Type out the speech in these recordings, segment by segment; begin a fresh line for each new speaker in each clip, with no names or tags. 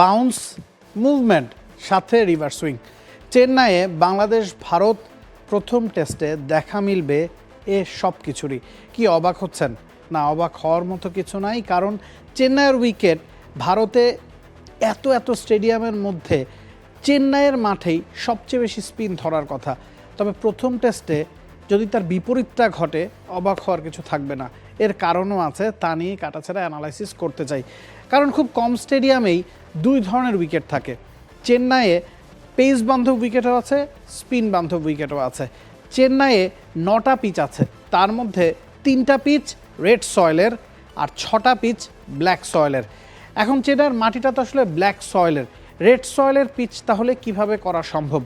Bounce movement, সাথে reverse swing. চেন্নাইয়ে বাংলাদেশ, ভারত প্রথম টেস্টে দেখা মিলবে এ সব কিছুরই কি অবাক হচ্ছেন? না, অবাক হওয়ার মতো কিছু নাই, কারণ চেন্নাইয়ের উইকেট ভারতে এত এত স্টেডিয়ামের মধ্যে চেন্নাইয়ের মাঠেই সবচেয়ে বেশি স্পিন ধরার কথা। তবে প্রথম টেস্টে যদি তার বিপরীতটা ঘটে, অবাক হওয়ার কিছু থাকবে না। এর কারণও আছে, তা নিয়ে কাটাছেড়া অ্যানালাইসিস করতে চাই। কারণ খুব কম স্টেডিয়ামেই দুই ধরনের উইকেট থাকে। চেন্নাইয়ে পেস বান্ধব উইকেটও আছে স্পিন বান্ধব উইকেটও আছে। চেন্নাইয়ে নটা পিচ আছে, তার মধ্যে তিনটা পিচ রেড সয়েলের আর ছটা পিচ ব্ল্যাক সয়েলের এখন চেন্নাইয়ের মাটিটা তো আসলে ব্ল্যাক সয়েলের রেড সয়েলের পিচ তাহলে কীভাবে করা সম্ভব?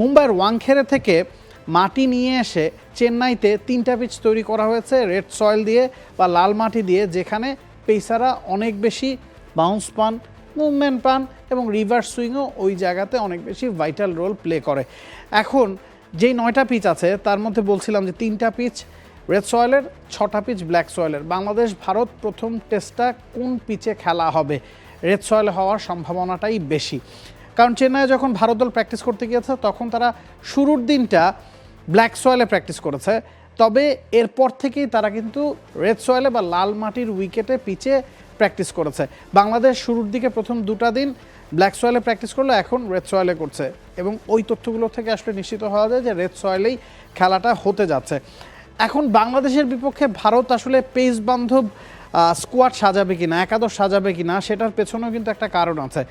মুম্বাইয়ের ওয়াংখেড়ে থেকে মাটি নিয়ে এসে চেন্নাইতে তিনটা পিচ তৈরি করা হয়েছে, রেড সয়েল দিয়ে বা লাল মাটি দিয়ে, যেখানে পেসাররা অনেক বেশি বাউন্স পান মুভমেন্ট পান এবং রিভার্স সুইংও ওই জায়গাতে অনেক বেশি ভাইটাল রোল প্লে করে। এখন যেই নয়টা পিচ আছে, তার মধ্যে বলছিলাম যে তিনটা পিচ রেড সয়েলের, ছটা পিচ ব্ল্যাক সয়েলের। বাংলাদেশ, ভারত প্রথম টেস্টটা কোন পিচে খেলা হবে? রেড সয়েল হওয়ার সম্ভাবনাটাই বেশি। কারণ চেন্নাইয়ে যখন ভারত দল প্র্যাকটিস করতে গিয়েছে, তখন তারা শুরুর দিনটা ব্ল্যাক সয়েলে প্র্যাকটিস করেছে। তবে এরপর থেকেই তারা কিন্তু রেড সয়েলে বা লাল মাটির উইকেটে পিচে প্র্যাকটিস করেছে। বাংলাদেশ শুরুর দিকে প্রথম দুটা দিন ব্ল্যাক সয়েলে প্র্যাকটিস করল, এখন রেড সয়েলে করছে। এবং ওই তথ্যগুলো থেকে আসলে নিশ্চিত হওয়া যায় যে রেড সয়েলেই খেলাটা হতে যাচ্ছে। এখন বাংলাদেশের বিপক্ষে ভারত আসলে পেস বান্ধব স্কোয়াড সাজাবে কিনা, একাদশ সাজাবে কিনা, সেটার পেছনেও কিন্তু একটা কারণ আছে।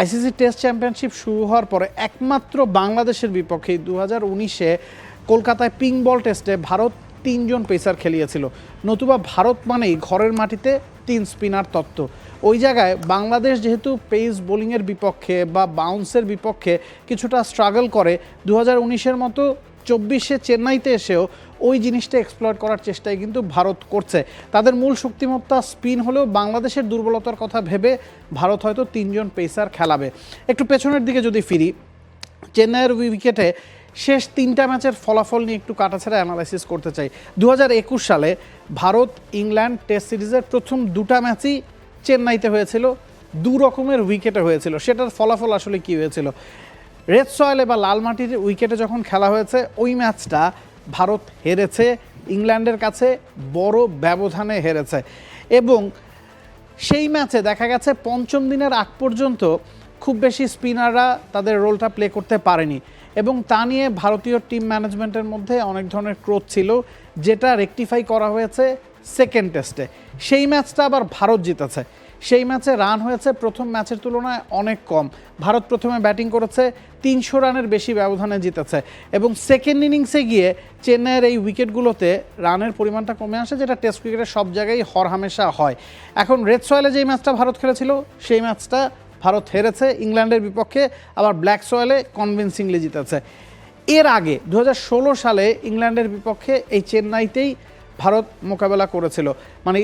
আইসিসি টেস্ট চ্যাম্পিয়নশিপ শুরু হওয়ার পরে একমাত্র বাংলাদেশের বিপক্ষে দু হাজার উনিশে কলকাতায় পিং বল টেস্টে ভারত তিনজন পেসার খেলিয়েছিল। নতুবা ভারত মানেই ঘরের মাটিতে তিন স্পিনার তত্ত্ব। ওই জায়গায় বাংলাদেশ যেহেতু পেস বোলিংয়ের বিপক্ষে বা বাউন্সের বিপক্ষে কিছুটা স্ট্রাগল করে দু হাজার উনিশের মতো চব্বিশে চেন্নাইতে এসেও ওই জিনিসটা এক্সপ্লয়েট করার চেষ্টাই কিন্তু ভারত করছে। তাদের মূল শক্তিমত্তা স্পিন হলেও বাংলাদেশের দুর্বলতার কথা ভেবে ভারত হয়তো তিনজন পেসার খেলাবে। একটু পেছনের দিকে যদি ফিরি, চেন্নাইয়ের উইকেটে শেষ তিনটা ম্যাচের ফলাফল নিয়ে একটু কাটাছেড়া অ্যানালাইসিস করতে চাই। দু হাজার একুশ সালে ভারত, ইংল্যান্ড টেস্ট সিরিজের প্রথম দুটা ম্যাচই চেন্নাইতে হয়েছিল দু রকমের উইকেটে হয়েছিল। সেটার ফলাফল আসলে কি হয়েছিল? রেড সয়েলে বা লাল মাটির উইকেটে যখন খেলা হয়েছে, ওই ম্যাচটা ভারত হেরেছে, ইংল্যান্ডের কাছে বড় ব্যবধানে হেরেছে। এবং সেই ম্যাচে দেখা গেছে পঞ্চম দিনের আগ পর্যন্ত খুব বেশি স্পিনাররা তাদের রোলটা প্লে করতে পারেনি। এবং তা নিয়ে ভারতীয় টিম ম্যানেজমেন্টের মধ্যে অনেক ধরনের ক্রোধ ছিল, যেটা রেকটিফাই করা হয়েছে সেকেন্ড টেস্টে। সেই ম্যাচটা আবার ভারত জিতেছে। সেই ম্যাচে রান হয়েছে। প্রথম ম্যাচের তুলনায় অনেক কম। ভারত প্রথমে ব্যাটিং করেছে, তিনশো রানের বেশি ব্যবধানে জিতেছে এবং সেকেন্ড ইনিংসে গিয়ে চেন্নাইয়ের এই উইকেটগুলোতে রানের পরিমাণটা কমে আসে, যেটা টেস্ট ক্রিকেটের সব জায়গায় হরহামেশা হয়। এখন রেড সয়েলে যেই ম্যাচটা ভারত খেলেছিল, সেই ম্যাচটা ভারত হেরেছে, ইংল্যান্ডের বিপক্ষে আবার ব্ল্যাক সয়েলে কনভিনসিংলি জিতেছে। এর আগে দু হাজার ষোলো সালে ইংল্যান্ডের বিপক্ষে এই চেন্নাইতেই ভারত মোকাবেলা করেছিল। মানে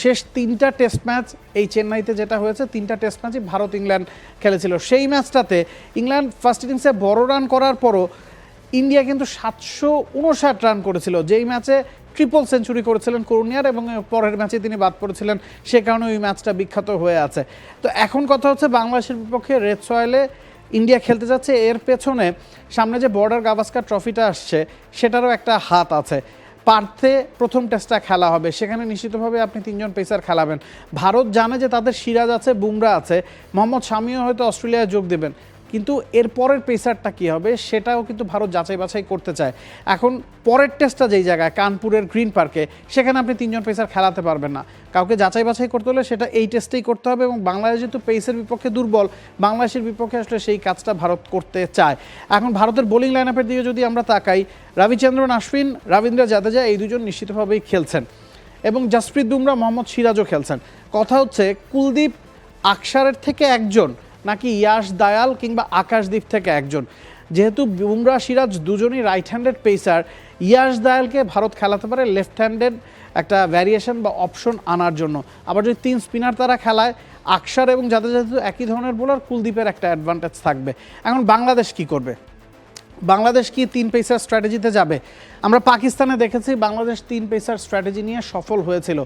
শেষ তিনটা টেস্ট ম্যাচ এই চেন্নাইতে যেটা হয়েছে, তিনটা টেস্ট ম্যাচই ভারত ইংল্যান্ড খেলেছিল। সেই ম্যাচটাতে ইংল্যান্ড ফার্স্ট ইনিংসে বড় রান করার পরও ইন্ডিয়া কিন্তু সাতশো উনষাট রান করেছিল। যেই ম্যাচে ট্রিপল সেঞ্চুরি করেছিলেন করুনিয়ার এবং পরের ম্যাচে তিনি বাদ পড়েছিলেন, সে কারণে ওই ম্যাচটা বিখ্যাত হয়ে আছে। তো এখন কথা হচ্ছে বাংলাদেশের বিপক্ষে রেড সয়েলে ইন্ডিয়া খেলতে যাচ্ছে। এর পেছনে সামনে যে বর্ডার গাভাস্কার ট্রফিটা আসছে, সেটারও একটা হাত আছে। পার্থে প্রথম টেস্টটা খেলা হবে। সেখানে নিশ্চিতভাবে আপনি তিনজন পেসার খেলাবেন। ভারত জানে যে তাদের সিরাজ আছে, বুমরা আছে। মোহাম্মদ শামিও হয়তো অস্ট্রেলিয়ায় যোগ দেবেন। কিন্তু এর পরের পেসারটা কী হবে সেটাও কিন্তু ভারত যাচাই বাছাই করতে চায়। এখন পরের টেস্টটা যেই জায়গায়, কানপুরের গ্রিন পার্কে, সেখানে আপনি তিনজন পেসার খেলাতে পারবেন না। কাউকে যাচাই বাছাই করতে হলে সেটা এই টেস্টেই করতে হবে এবং বাংলাদেশ যেহেতু পেসের বিপক্ষে দুর্বল, বাংলাদেশের বিপক্ষে আসলে সেই কাজটা ভারত করতে চায়। এখন ভারতের বোলিং লাইন আপের দিকে যদি আমরা তাকাই, রবিচন্দ্রন আশ্বিন, রবীন্দ্র জাদেজা এই দুজন নিশ্চিতভাবেই খেলছেন এবং জাসপ্রীত বুমরা, মোহাম্মদ সিরাজও খেলছেন। কথা হচ্ছে, কুলদীপ আকসারের থেকে একজন নাকি ইয়াশ দায়াল কিংবা আকাশদ্বীপ থেকে একজন? যেহেতু বুমরা সিরাজ দুজনই রাইট হ্যান্ডেড পেসার ইয়াশ দায়ালকে ভারত খেলাতে পারে লেফট হ্যান্ডেড একটা ভ্যারিয়েশন বা অপশন আনার জন্য। আবার যদি তিন স্পিনার তারা খেলায়, আকসার এবং যাদের যেহেতু একই ধরনের বোলার কুলদীপের একটা অ্যাডভান্টেজ থাকবে। এখন বাংলাদেশ কি করবে? বাংলাদেশ কি তিন পেসার স্ট্র্যাটেজিতে যাবে? আমরা পাকিস্তানে দেখেছি বাংলাদেশ তিন পেসার স্ট্র্যাটেজি নিয়ে সফল হয়েছিল।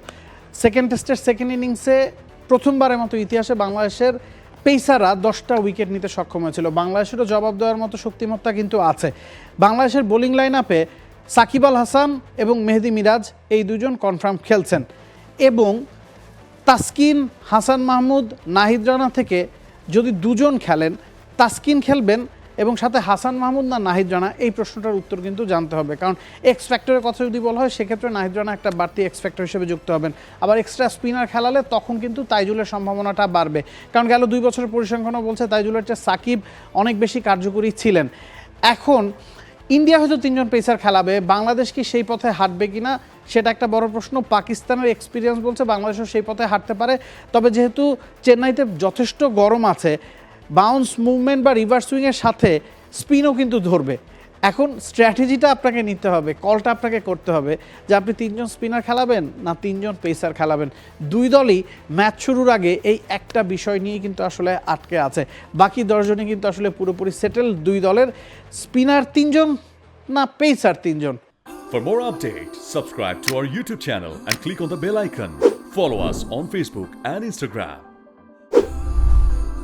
সেকেন্ড টেস্টের সেকেন্ড ইনিংসে প্রথমবারের মতো ইতিহাসে বাংলাদেশের পেসাররা দশটা উইকেট নিতে সক্ষম হয়েছিল। বাংলাদেশেরও জবাব দেওয়ার মতো শক্তিমত্তা কিন্তু আছে। বাংলাদেশের বোলিং লাইন আপে সাকিব আল হাসান এবং মেহেদি মিরাজ এই দুজন কনফার্ম খেলছেন। এবং তাসকিন, হাসান মাহমুদ, নাহিদ রানা থেকে যদি দুজন খেলেন, তাসকিন খেলবেন এবং সাথে হাসান মাহমুদ না নাহিদ রানা, এই প্রশ্নটার উত্তর কিন্তু জানতে হবে। কারণ এক্স ফ্যাক্টরের কথা যদি বলা হয়, সেক্ষেত্রে নাহিদ রানা একটা বাড়তি এক্স ফ্যাক্টর হিসেবে যুক্ত হবেন। আবার এক্সট্রা স্পিনার খেলালে তখন কিন্তু তাইজুলের সম্ভাবনাটা বাড়বে। কারণ গেল দুই বছরের পরিসংখ্যানও বলছে তাইজুলের চেয়ে সাকিব অনেক বেশি কার্যকরী ছিলেন। এখন, ইন্ডিয়া হয়তো তিনজন পেসার খেলাবে। বাংলাদেশ কি সেই পথে হাঁটবে কিনা, সেটা একটা বড় প্রশ্ন। পাকিস্তানের এক্সপিরিয়েন্স বলছে বাংলাদেশও সেই পথে হাঁটতে পারে। তবে যেহেতু চেন্নাইতে যথেষ্ট গরম আছে বাউন্স মুভমেন্ট বা রিভার্স সুইংয়ের সাথে স্পিনও কিন্তু ধরবে এখন স্ট্র্যাটেজিটা আপনাকে নিতে হবে কলটা আপনাকে করতে হবে যে আপনি তিনজন স্পিনার খেলাবেন না তিনজন পেসার খেলাবেন দুই দলই ম্যাচ শুরুর আগে এই একটা বিষয় নিয়ে কিন্তু আসলে আটকে আছে বাকি দশজনই কিন্তু আসলে পুরোপুরি সেটেল দুই দলের স্পিনার তিনজন না পেসার তিনজন
For more updates, subscribe to our YouTube channel and click on the bell icon. Follow us on Facebook and Instagram.